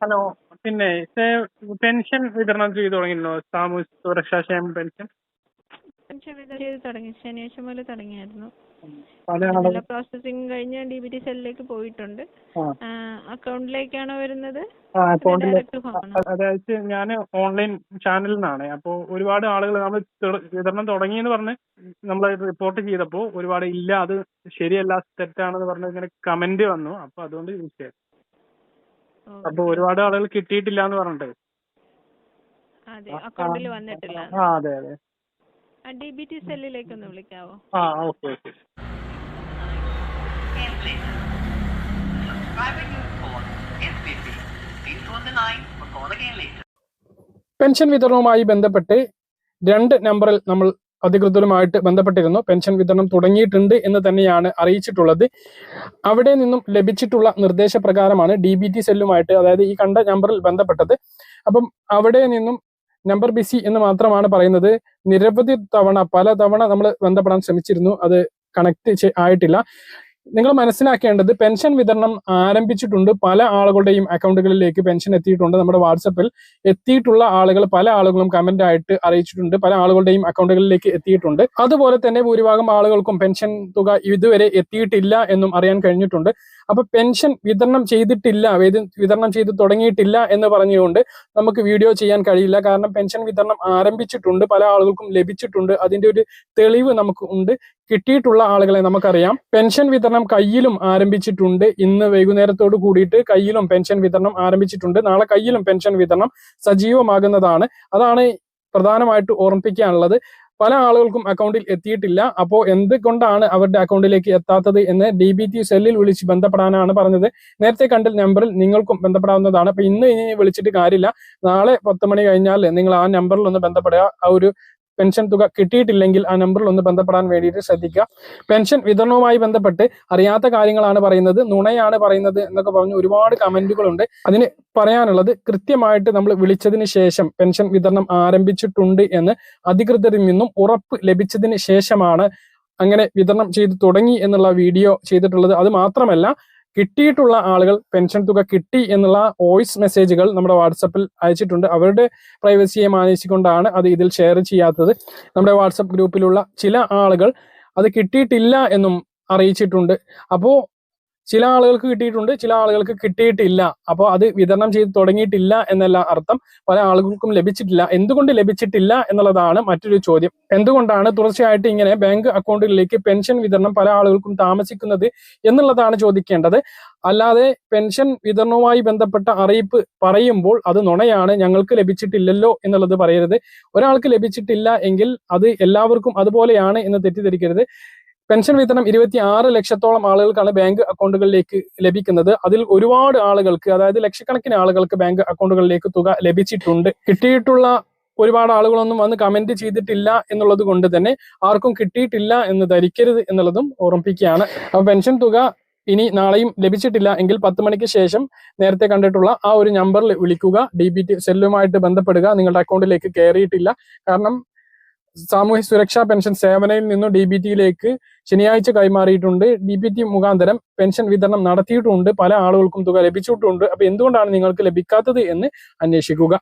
Hello. പിന്നെ pension വിതരണം ചെയ്തു തുടങ്ങിയിരുന്നോ സാമൂഹ്യ സുരക്ഷാ ക്ഷേമ പെൻഷൻ? പെൻഷൻ വിതരണം ചെയ്ത് തുടങ്ങി. ശനിയാഴ്ച മുതൽ തുടങ്ങിയായിരുന്നു. എല്ലാ പ്രോസസ്സിംഗ് കഴിഞ്ഞ് ഡി ബി ടി സെല്ലിലേക്ക് പോയിട്ടുണ്ട്. അക്കൗണ്ടിലേക്കാണ് വരുന്നത്. അതായത് ഞാൻ ഓൺലൈൻ ചാനലിൽ നിന്നാണ്. അപ്പോൾ ഒരുപാട് ആളുകൾ നമ്മൾ വിതരണം തുടങ്ങി എന്ന് പറഞ്ഞ് നമ്മൾ റിപ്പോർട്ട് ചെയ്തപ്പോ ഒരുപാട് ഇല്ല അത് ശരിയല്ല തെറ്റാണെന്ന് പറഞ്ഞ് ഇങ്ങനെ കമന്റ് വന്നു. അപ്പൊ അതുകൊണ്ട് യൂസ് ചെയ്യാം അപ്പോൾ ഒരുപാട് ആളുകൾ കിട്ടിയിട്ടില്ല എന്ന് പറഞ്ഞിട്ട്. അതെ അക്കൗണ്ടിൽ വന്നിട്ടില്ല. ആ അതെ സെല്ലിലേക്ക് ഒന്ന് വിളിക്കാവോ? ആ ഓക്കെ ഓക്കെ. പെൻഷൻ വിതരണവുമായി ബന്ധപ്പെട്ട് രണ്ട് നമ്പറിൽ നമ്മൾ അധികൃതരുമായിട്ട് ബന്ധപ്പെട്ടിരുന്നു. പെൻഷൻ വിതരണം തുടങ്ങിയിട്ടുണ്ട് എന്ന് തന്നെയാണ് അറിയിച്ചിട്ടുള്ളത്. അവിടെ നിന്നും ലഭിച്ചിട്ടുള്ള നിർദ്ദേശപ്രകാരമാണ് ഡി ബി ടി സെല്ലുമായിട്ട് അതായത് ഈ കണ്ട നമ്പറിൽ ബന്ധപ്പെട്ടത്. അപ്പം അവിടെ നിന്നും നമ്പർ ബിസി എന്ന് മാത്രമാണ് പറയുന്നത്. നിരവധി തവണ പല തവണ നമ്മൾ ബന്ധപ്പെടാൻ ശ്രമിച്ചിരുന്നു. അത് കണക്ട് ആയിട്ടില്ല. നിങ്ങൾ മനസ്സിലാക്കേണ്ടത് പെൻഷൻ വിതരണം ആരംഭിച്ചിട്ടുണ്ട്. പല ആളുകളുടെയും അക്കൗണ്ടുകളിലേക്ക് പെൻഷൻ എത്തിയിട്ടുണ്ട്. നമ്മുടെ വാട്സപ്പിൽ എത്തിയിട്ടുള്ള ആളുകൾ പല ആളുകളും കമന്റ് ആയിട്ട് അറിയിച്ചിട്ടുണ്ട്. പല ആളുകളുടെയും അക്കൗണ്ടുകളിലേക്ക് എത്തിയിട്ടുണ്ട്. അതുപോലെ തന്നെ ഭൂരിഭാഗം ആളുകൾക്കും പെൻഷൻ തുക ഇതുവരെ എത്തിയിട്ടില്ല എന്നും അറിയാൻ കഴിഞ്ഞിട്ടുണ്ട്. അപ്പൊ പെൻഷൻ വിതരണം ചെയ്തിട്ടില്ല വിതരണം ചെയ്ത് തുടങ്ങിയിട്ടില്ല എന്ന് പറഞ്ഞുകൊണ്ട് നമുക്ക് വീഡിയോ ചെയ്യാൻ കഴിയില്ല. കാരണം പെൻഷൻ വിതരണം ആരംഭിച്ചിട്ടുണ്ട് പല ആളുകൾക്കും ലഭിച്ചിട്ടുണ്ട്. അതിന്റെ ഒരു തെളിവ് നമുക്ക് ഉണ്ട്. കിട്ടിയിട്ടുള്ള ആളുകളെ നമുക്കറിയാം. പെൻഷൻ വിതരണം കയ്യിലും ആരംഭിച്ചിട്ടുണ്ട്. ഇന്ന് വൈകുന്നേരത്തോട് കൂടിയിട്ട് കയ്യിലും പെൻഷൻ വിതരണം ആരംഭിച്ചിട്ടുണ്ട്. നാളെ കയ്യിലും പെൻഷൻ വിതരണം സജീവമാകുന്നതാണ്. അതാണ് പ്രധാനമായിട്ട് ഓർമ്മിപ്പിക്കാനുള്ളത്. പല ആളുകൾക്കും അക്കൗണ്ടിൽ എത്തിയിട്ടില്ല. അപ്പോൾ എന്തുകൊണ്ടാണ് അവരുടെ അക്കൗണ്ടിലേക്ക് എത്താത്തത് എന്ന് ഡി ബി ടി സെല്ലിൽ വിളിച്ച് ബന്ധപ്പെടാനാണ് പറഞ്ഞത്. നേരത്തെ കണ്ട നമ്പറിൽ നിങ്ങൾക്കും ബന്ധപ്പെടാവുന്നതാണ്. അപ്പൊ ഇന്ന് ഇനി വിളിച്ചിട്ട് കാര്യമില്ല. നാളെ പത്ത് മണി കഴിഞ്ഞാൽ നിങ്ങൾ ആ നമ്പറിൽ ഒന്ന് ബന്ധപ്പെടുക. ആ ഒരു പെൻഷൻ തുക കിട്ടിയിട്ടില്ലെങ്കിൽ ആ നമ്പറിൽ ഒന്ന് ബന്ധപ്പെടാൻ വേണ്ടിയിട്ട് ശ്രദ്ധിക്കുക. പെൻഷൻ വിതരണവുമായി ബന്ധപ്പെട്ട് അറിയാത്ത കാര്യങ്ങളാണ് പറയുന്നത് നുണയാണ് പറയുന്നത് എന്നൊക്കെ പറഞ്ഞ് ഒരുപാട് കമന്റുകളുണ്ട്. അതിന് പറയാനുള്ളത് കൃത്യമായിട്ട് നമ്മൾ വിളിച്ചതിന് ശേഷം പെൻഷൻ വിതരണം ആരംഭിച്ചിട്ടുണ്ട് എന്ന് അധികൃതരിൽ നിന്നും ഉറപ്പ് ലഭിച്ചതിന് ശേഷമാണ് അങ്ങനെ വിതരണം ചെയ്തു തുടങ്ങി എന്നുള്ള വീഡിയോ ചെയ്തിട്ടുള്ളത്. അത് മാത്രമല്ല കിട്ടിയിട്ടുള്ള ആളുകൾ പെൻഷൻ തുക കിട്ടി എന്നുള്ള വോയിസ് മെസ്സേജുകൾ നമ്മുടെ വാട്സപ്പിൽ അയച്ചിട്ടുണ്ട്. അവരുടെ പ്രൈവസിയെ മാനിച്ചുകൊണ്ടാണ് അത് ഇതിൽ ഷെയർ ചെയ്യാത്തത്. നമ്മുടെ വാട്സപ്പ് ഗ്രൂപ്പിലുള്ള ചില ആളുകൾ അത് കിട്ടിയിട്ടില്ല എന്നും അറിയിച്ചിട്ടുണ്ട്. അപ്പോൾ ചില ആളുകൾക്ക് കിട്ടിയിട്ടുണ്ട് ചില ആളുകൾക്ക് കിട്ടിയിട്ടില്ല. അപ്പോൾ അത് വിതരണം ചെയ്ത് തുടങ്ങിയിട്ടില്ല എന്നല്ല അർത്ഥം. പല ആളുകൾക്കും ലഭിച്ചിട്ടില്ല. എന്തുകൊണ്ട് ലഭിച്ചിട്ടില്ല എന്നുള്ളതാണ് മറ്റൊരു ചോദ്യം. എന്തുകൊണ്ടാണ് തുടർച്ചയായിട്ട് ഇങ്ങനെ ബാങ്ക് അക്കൗണ്ടുകളിലേക്ക് പെൻഷൻ വിതരണം പല ആളുകൾക്കും താമസിക്കുന്നത് എന്നുള്ളതാണ് ചോദിക്കേണ്ടത്. അല്ലാതെ പെൻഷൻ വിതരണവുമായി ബന്ധപ്പെട്ട അറിയിപ്പ് പറയുമ്പോൾ അത് നുണയാണ് ഞങ്ങൾക്ക് ലഭിച്ചിട്ടില്ലല്ലോ എന്നുള്ളത് പറയരുത്. ഒരാൾക്ക് ലഭിച്ചിട്ടില്ല എങ്കിൽ അത് എല്ലാവർക്കും അതുപോലെയാണ് എന്ന് തെറ്റിദ്ധരിക്കരുത്. പെൻഷൻ വിതരണം ഇരുപത്തി ആറ് ലക്ഷത്തോളം ആളുകൾക്കാണ് ബാങ്ക് അക്കൗണ്ടുകളിലേക്ക് ലഭിക്കുന്നത്. അതിൽ ഒരുപാട് ആളുകൾക്ക് അതായത് ലക്ഷക്കണക്കിന് ആളുകൾക്ക് ബാങ്ക് അക്കൗണ്ടുകളിലേക്ക് തുക ലഭിച്ചിട്ടുണ്ട്. കിട്ടിയിട്ടുള്ള ഒരുപാട് ആളുകളൊന്നും വന്ന് കമന്റ് ചെയ്തിട്ടില്ല എന്നുള്ളത് കൊണ്ട് തന്നെ ആർക്കും കിട്ടിയിട്ടില്ല എന്ന് ധരിക്കരുത് എന്നുള്ളതും ഓർമ്മിപ്പിക്കുകയാണ് അപ്പൊ പെൻഷൻ തുക ഇനി നാളെയും ലഭിച്ചിട്ടില്ല എങ്കിൽ പത്ത് മണിക്ക് ശേഷം നേരത്തെ കണ്ടിട്ടുള്ള ആ ഒരു നമ്പറിൽ വിളിക്കുക. ഡി ബി ടി സെല്ലുമായിട്ട് ബന്ധപ്പെടുക. നിങ്ങളുടെ അക്കൗണ്ടിലേക്ക് കയറിയിട്ടില്ല. കാരണം സാമൂഹ്യ സുരക്ഷാ പെൻഷൻ സേവനയിൽ നിന്നും ഡി ബി ടിയിലേക്ക് ശനിയാഴ്ച കൈമാറിയിട്ടുണ്ട്. ഡി ബി ടി മുഖാന്തരം പെൻഷൻ വിതരണം നടത്തിയിട്ടുണ്ട്. പല ആളുകൾക്കും തുക ലഭിച്ചിട്ടുണ്ട്. അപ്പൊ എന്തുകൊണ്ടാണ് നിങ്ങൾക്ക് ലഭിക്കാത്തത് എന്ന് അന്വേഷിക്കുക.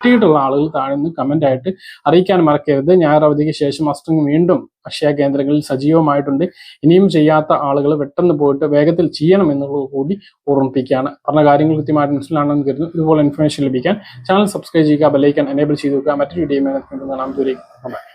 കിട്ടിയിട്ടുള്ള ആളുകൾ താഴെ നിന്ന് കമന്റ് ആയിട്ട് അറിയിക്കാൻ മറക്കരുത്. ഞായർ അവധിക്ക് ശേഷം അസ്റ്റിംഗ് വീണ്ടും അക്ഷയ കേന്ദ്രങ്ങളിൽ സജീവമായിട്ടുണ്ട്. ഇനിയും ചെയ്യാത്ത ആളുകൾ പെട്ടെന്ന് പോയിട്ട് വേഗത്തിൽ ചെയ്യണം എന്നുള്ളത് കൂടി ഓർമ്മിപ്പിക്കുകയാണ്. പറഞ്ഞ കാര്യങ്ങൾ കൃത്യമായിട്ട് മനസ്സിലാണെന്ന് കരുതുന്നു. ഇതുപോലെ ഇൻഫർമേഷൻ ലഭിക്കാൻ ചാനൽ സബ്സ്ക്രൈബ് ചെയ്യുക ബെല്ലൈക്കൻ എനേബിൾ ചെയ്തു വെക്കുക. മറ്റൊരു വീഡിയോ കാണാം. ദൂരേക്ക്